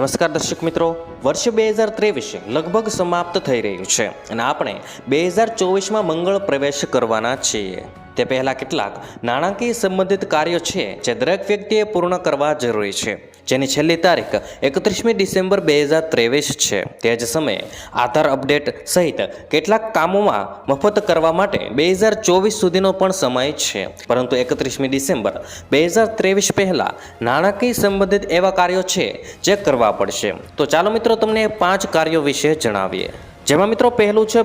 નમસ્કાર દર્શક મિત્રો. વર્ષ બે હજાર ત્રેવીસ લગભગ સમાપ્ત થઈ રહ્યું છે અને આપણે બે હજાર ચોવીસમાં મંગળ પ્રવેશ કરવાના છીએ. તે પહેલાં કેટલાક નાણાકીય સંબંધિત કાર્યો છે જે દરેક વ્યક્તિએ પૂર્ણ કરવા જરૂરી છે. જેની છેલ્લી તારીખ એકત્રીસમી ડિસેમ્બર બે હજાર ત્રેવીસ છે. તે જ સમયે આધાર અપડેટ સહિત કેટલાક કામોમાં મફત કરવા માટે બે હજાર ચોવીસ સુધીનો પણ સમય છે. પરંતુ એકત્રીસમી ડિસેમ્બર બે હજાર ત્રેવીસ પહેલાં નાણાકીય સંબંધિત એવા કાર્યો છે જે કરવા પડશે. તો ચાલો મિત્રો તમને પાંચ કાર્યો વિશે જણાવીએ. જેમાં મિત્રો પહેલું છે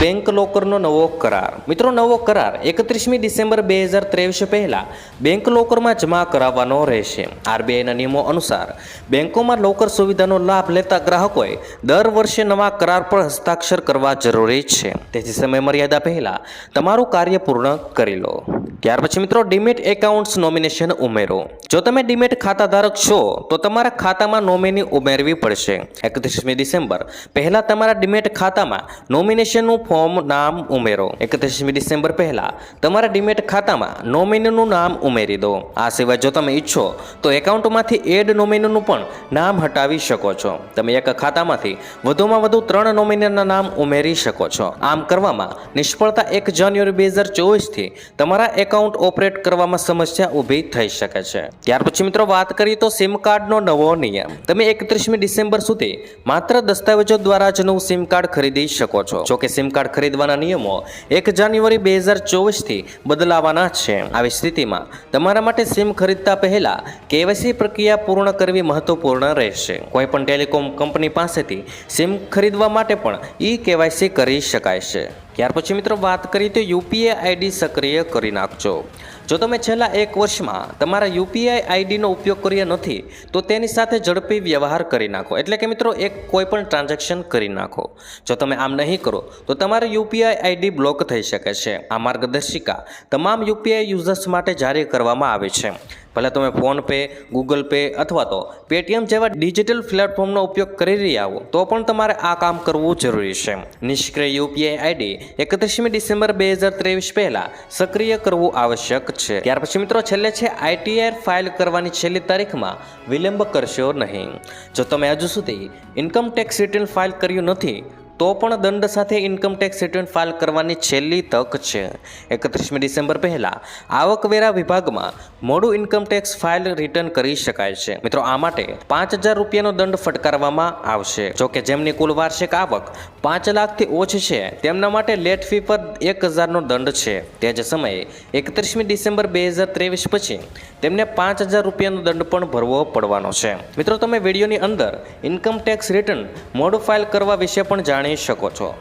બેંક લોકરનો નવો કરાર. મિત્રો, નવો કરાર. એકત્રીસમી ડિસેમ્બર બે હજાર ત્રેવીસ પહેલાં બેંક લોકરમાં જમા કરાવવાનો રહેશે. આરબીઆઈના નિયમો અનુસાર બેંકોમાં લોકર સુવિધાનો લાભ લેતા ગ્રાહકોએ દર વર્ષે નવા કરાર પર હસ્તાક્ષર કરવા જરૂરી છે. તેથી સમય મર્યાદા પહેલાં તમારું કાર્ય પૂર્ણ કરી લો. ત્યાર પછી મિત્રો ડીમેટ એકાઉન્ટ્સ નોમિનેશન ઉમેરો. જો તમે ડીમેટ ખાતાધારક છો, તો તમારા ખાતામાં નોમિની ઉમેરવી પડશે. એકત્રીસમી ડિસેમ્બર. પહેલાં તમારા ડીમેટ ખાતામાં નોમિનેશનનું ફોર્મ નામ ઉમેરો. એકત્રીસમી ડિસેમ્બર પહેલાં તમારા ડીમેટ ખાતામાં નોમિનીનું નામ ઉમેરી દો. આ સિવાય જો તમે ઈચ્છો, તો એકાઉન્ટમાંથી એડ નોમિનીનું પણ નામ હટાવી શકો છો. તમે એક ખાતામાંથી વધુમાં વધુ ત્રણ નોમિનીના નામ ઉમેરી શકો છો. આમ કરવામાં નિષ્ફળતા એક જાન્યુઆરી બે હજાર ચોવીસથી તમારા એકાઉન્ટ ઓપરેટ કરવામાં સમસ્યા ઊભી થઈ શકે છે. ત્યાર પછી મિત્રો વાત કરીએ તો સિમ કાર્ડનો નવો નિયમ. તમે એકત્રીસમી ડિસેમ્બર સુધી માત્ર દસ્તાવેજો દ્વારા જ નવું સિમ કાર્ડ ખરીદી શકો છો. જો કે સિમ કાર્ડ ખરીદવાના નિયમો એક જાન્યુઆરી બે હજાર ચોવીસથી બદલાવાના છે. આવી સ્થિતિમાં તમારા માટે સિમ ખરીદતા પહેલા કેવાયસી પ્રક્રિયા પૂર્ણ કરવી મહત્વપૂર્ણ રહેશે. કોઈ પણ ટેલિકોમ કંપની પાસેથી સિમ ખરીદવા માટે પણ ઈ કેવાયસી કરી શકાય છે. ત્યાર પછી મિત્રો વાત કરીએ તો યુપીઆઈ આઈડી સક્રિય કરી નાખજો. જો તમે છેલ્લા એક વર્ષમાં તમારા યુપીઆઈ આઈડીનો ઉપયોગ કર્યો નથી, તો તેની સાથે ઝડપી વ્યવહાર કરી નાખો. એટલે કે મિત્રો, એક કોઈ પણ ટ્રાન્ઝેક્શન કરી નાખો. જો તમે આમ નહીં કરો, તો તમારી યુપીઆઈ આઈડી બ્લોક થઈ શકે છે. આ માર્ગદર્શિકા તમામ યુપીઆઈ યુઝર્સ માટે જારી કરવામાં આવે છે. ભલે તમે ફોનપે ગૂગલ પે અથવા તો પેટીએમ જેવા ડિજિટલ પ્લેટફોર્મનો ઉપયોગ કરી રહ્યા હો, તો પણ તમારે આ કામ કરવું જરૂરી છે. નિષ્ક્રિય યુપીઆઈ આઈડી એકત્રીસમી ડિસેમ્બર બે હજાર ત્રેવીસ પહેલાં સક્રિય કરવું આવશ્યક છે. ત્યાર પછી મિત્રો છેલ્લે છે આઈટીઆર ફાઇલ કરવાની છેલ્લી તારીખમાં વિલંબ કરશો નહીં. જો તમે હજુ સુધી ઇન્કમ ટેક્સ રિટર્ન ફાઇલ કર્યું નથી તો પણ દંડ સાથે ઇન્કમ ટેક્સ રિટર્ન ફાઇલ કરવાની છેલ્લી તક છે. એકત્રીસમી ડિસેમ્બર પહેલાં આવકવેરા વિભાગમાં મોડું ઇન્કમ ટેક્સ ફાઇલ રિટર્ન કરી શકાય છે. મિત્રો, આ માટે પાંચ હજાર રૂપિયાનો દંડ ફટકારવામાં આવશે. જો કે જેમની કુલ વાર્ષિક આવક પાંચ લાખથી ઓછી છે, તેમના માટે લેટ ફી પર એક હજારનો દંડ છે. તે જ સમયે એકત્રીસમી ડિસેમ્બર બે હજાર ત્રેવીસ પછી તેમને પાંચ હજાર રૂપિયાનો દંડ પણ ભરવો પડવાનો છે. મિત્રો, તમે વિડીયોની અંદર ઇન્કમ ટેક્સ રિટર્ન મોડું ફાઇલ કરવા વિશે પણ જાણી શકો છો.